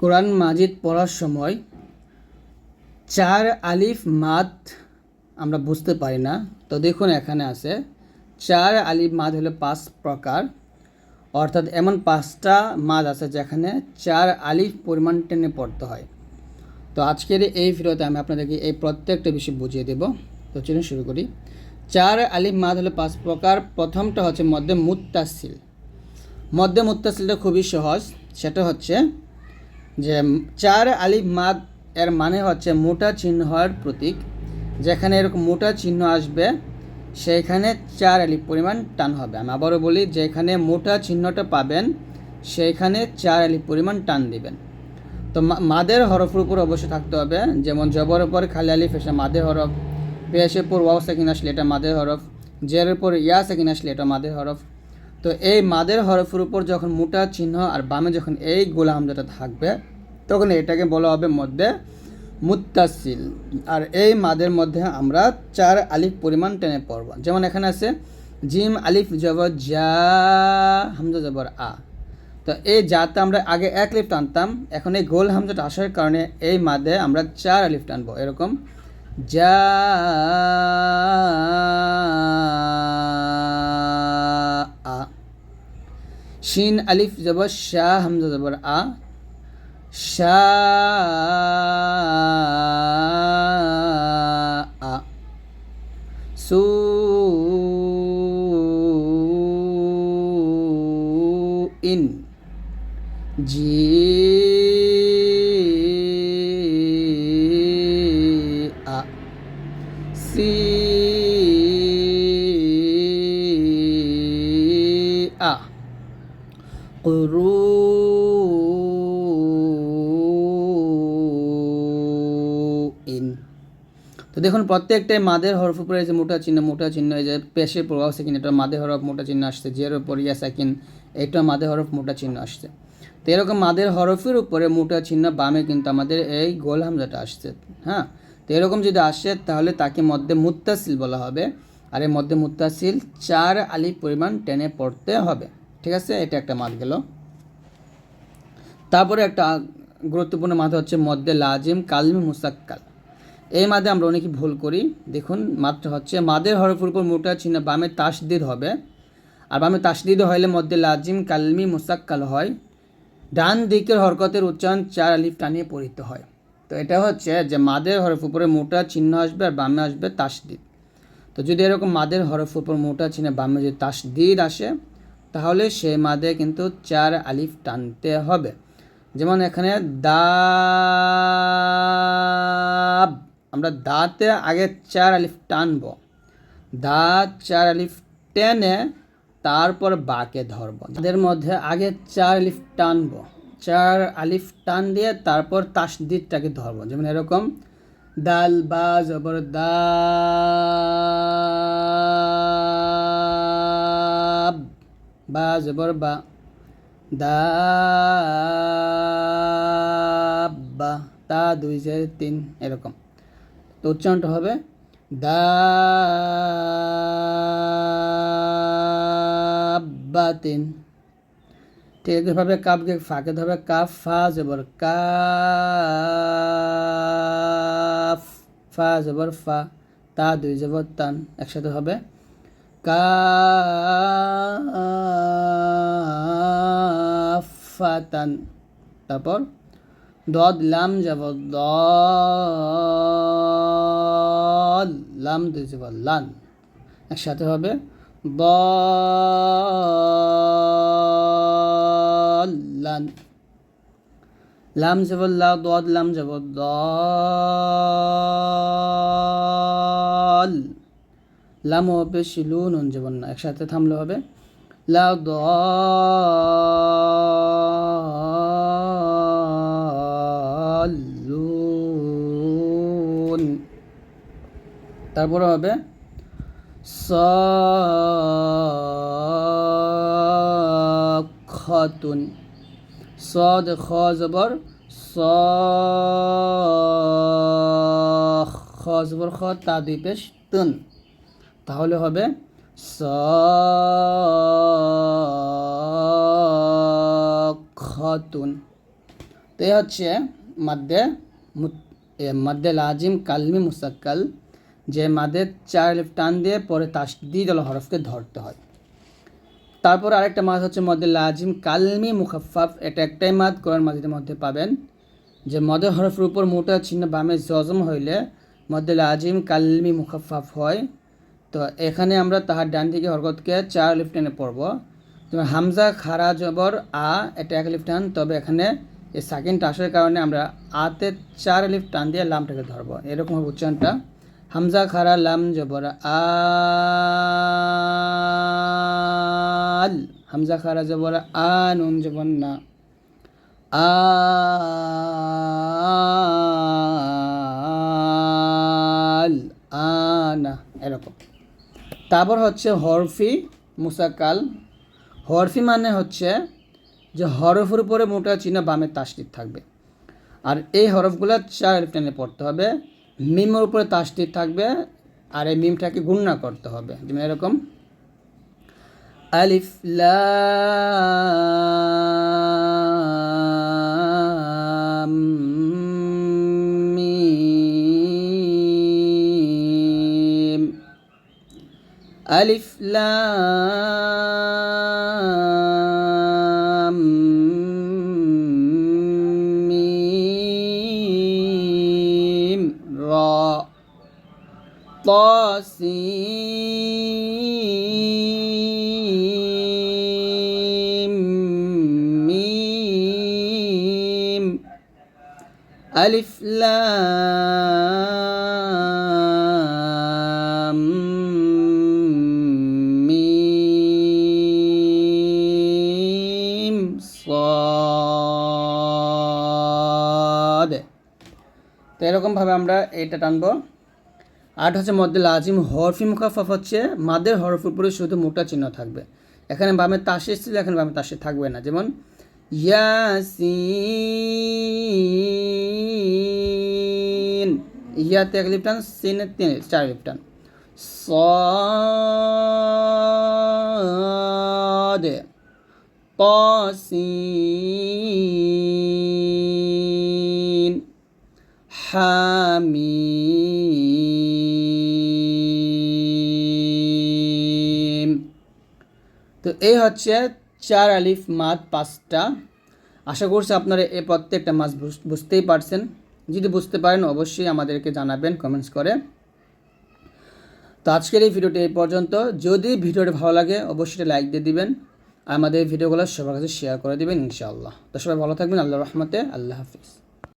কোরআন মাজিদ পড়ার সময় চার আলিফ মাদ আমরা বুঝতে পারি না। তো দেখুন এখানে আছে, চার আলিফ মাদ হলো পাঁচ প্রকার। অর্থাৎ এমন পাঁচটা মাদ আছে যেখানে চার আলিফ পরিমাণ টেনে পড়তে হয়। তো আজকের এই ভিডিওতে আমি আপনাদেরকে এই প্রত্যেকটা বিষয় বুঝিয়ে দেব। তো চলুন শুরু করি। চার আলিফ মাদ হলো পাঁচ প্রকার। প্রথমটা হচ্ছে মধ্যে মুত্তাসিল। মধ্যে মুত্তাসিলটা খুবই সহজ। সেটা হচ্ছে যে চার আলিফ মাদ এর মানে হচ্ছে মোটা চিহ্নের প্রতীক। যেখানে এরকম মোটা চিহ্ন আসবে, সেইখানে চার আলিফ পরিমাণ টান হবে। আমি আবারও বলি, যেখানে মোটা চিহ্নটা পাবেন, সেইখানে চার আলিফ পরিমাণ টান দিবেন। তো মাদের হরফের উপর অবশ্যই থাকতে হবে। যেমন জবর উপর খালি আলিফ, এসে মাদের হরফ। পেশের পর ওয়াও সেকিন আসলে এটা মাদের হরফ। জের পর ইয়া সেকিন আসলে এটা মাদের হরফ। তো এই মাদের হরফের উপর যখন মোটা চিহ্ন আর বামে যখন এই গোলা হামজাটা থাকবে, তখন এটাকে বলা হবে মধ্যে মুত্তাসিল আর এই মাদের মধ্যে আমরা চার আলিফ পরিমাণ টেনে পড়ব। যেমন এখানে আছে, জিম আলিফ জবর জা, হামজা জবর আ। তো এই জাতে আমরা আগে এক লিফ টানতাম, এখন এই গোল হামজাটা আসার কারণে এই মাদে আমরা চার আলিফ টানবো। এরকম যা শিন আলিফ জবর শাহ হামজা জবর আ। আ। সু ইন। জি ইন তো দেখুন প্রত্যেকটাই মাদের হরফ উপরে যে মোটা চিহ্ন মোটা চিহ্ন, এই যে পেশের প্রভাব সেকিন এটা মাদে হরফ, মোটা চিহ্ন আসছে। জের উপর ইয়া সেকিন, এটা মাদে হরফ, মোটা চিহ্ন আসছে। তো এরকম মাদের হরফের উপরে মোটা চিহ্ন বামে কিন্তু আমাদের এই গোল হামজাটা আসছে হ্যাঁ? তো এরকম যদি আসে, তাহলে তাকে মধ্যে মুত্তাসিল বলা হবে। আর এর মধ্যে মুত্তাসিল চার আলিফ পরিমাণ টেনে পড়তে হবে। ঠিক আছে? এটা একটা মাদ গেল। তারপরে একটা গুরুত্বপূর্ণ মাদ হচ্ছে মধ্যে লাজিম কালমি মুসাক্কাল। এই মাদে আমরা অনেকে ভুল করি। দেখুন, মাদটা হচ্ছে মাদের হরফের উপর মোটা চিহ্ন বামে তাসদিদ হবে। আর বামে তাসদিদ হইলে মধ্যে লাজিম কালমি মুসাক্কাল হয়। ডান দিকের হরকতের উচ্চারণ চার আলিফ টানিয়ে পড়িতে হয়। তো এটা হচ্ছে যে মাদের হরফ উপরে মোটা চিহ্ন আসবে আর বামে আসবে তাসদিদ। তো যদি এরকম মাদের হরফ উপর মোটা চিহ্ন বামে যদি তাসদিদ আসে তাহলে সেই মাদে কিন্তু চার আলিফ টানতে হবে। যেমন এখানে দাব আমরা দাতে আগে চার আলিফ টানব। দা চার আলিফ টেনে তারপর বাকে ধরব। তাদের মধ্যে আগে চার আলিফ টানব। চার আলিফ টান দিয়ে তারপর তাসদিদটাকে ধরব। যেমন এরকম, দাল, বা জবর দাব বা জবর বা। দাব্বা তা দুই চার তিন, এরকম। তো উচ্চারণটা হবে দাব্বা তিন। ঠিক একইভাবে কাপকে ফাঁকে ধরবে কাফ ফা, জবর কাফ ফা, জবর, ফা, তা দুই, জবর, তান একসাথে হবে কাফাতান। তারপর দদ, লাম যাব দল, লাম দুই লান। একসাথে হবে লান। লাম যাব লা দদ, লাম যাব দল। লাম হবে শিলু নুন জীবন না একসাথে থামলে হবে। লা দলুন তারপরে হবে সখতুন সদ খ জবর, স, খ জবর, খ তা দুই পেশ, তুন। তাহলে হবে সখতুন তো এই হচ্ছে এ, মাদ্দে লাজিম কালমি মুসাক্কাল যে মাদের চার আলিফ টান দিয়ে পরে তাসদিদ দল হরফকে ধরতে হয়। তারপর আরেকটা মাছ হচ্ছে মধ্যে লাজিম কালমি মুখাফাফ এটা একটাই মাদ কোরআন মাজিদের মধ্যে পাবেন যে মদের হরফের উপর মোটা চিহ্ন বামে জজম হইলে মধ্যে লাজিম কালমি মুখাফাফ হয়। তো এখানে আমরা তাহার ডান দিকে হরকতকে চার লিফ টেনে পড়ব। যেমন হামজা, খারা, জবর, আ, এটা এক লিফ টান, তবে এখানে এই সেকেন্ড আসার কারণে আমরা আতে চার লিফ টান দিয়ে লামটাকে ধরবো। এরকম হবে উচ্চারণটা। হামজা, খারা, লাম, জবর আল। হামজা, খারা, জবর, আ, নুন, জবর, না। আল। আনা এরকম। তারপর হচ্ছে হরফি মুসাকাল হরফি মানে হচ্ছে যে হরফের উপরে মোটা চিহ্ন বামে তাসটির থাকবে। আর এই হরফগুলো চার টেনে পড়তে হবে। মিমের উপরে তাসটির থাকবে আর এই মিমটাকে গুণনা করতে হবে। যেমন এরকম। আলিফ, লাম। ألف لام ميم را طاسيم ميم ألف لام বাদে তো এরকমভাবে আমরা এটা টানবো। আট হচ্ছে মধ্যে লাজিম হরফি মুখাফফ হচ্ছে মাদের হরফ উপরে শুধু মোটা চিহ্ন থাকবে। এখানে বামে তাসে ছিল এখানে বামে তাসে থাকবে না। যেমন ইয়াসিন, ইয়াতে এক লিপটান সিনে তিন, চার লিপটান সদে, তসিন। হামিম। তো এই হচ্ছে চার আলিফ মাদ পাঁচটা। আশা করছি আপনারা এই প্রত্যেকটা মাছ বুঝ- বুঝতেই পারছেন। যদি বুঝতে পারেন, অবশ্যই আমাদেরকে জানাবেন কমেন্টস করে। তো আজকের এই ভিডিওটি এই পর্যন্ত। যদি ভিডিওটি ভালো লাগে, অবশ্যই লাইক দিয়ে দিবেন। আর আমাদের ভিডিওগুলো সবার কাছে শেয়ার করে দেবেন, ইনশাআল্লাহ। তো সবাই ভালো থাকবেন আল্লাহ রহমতে। আল্লাহ হাফিজ।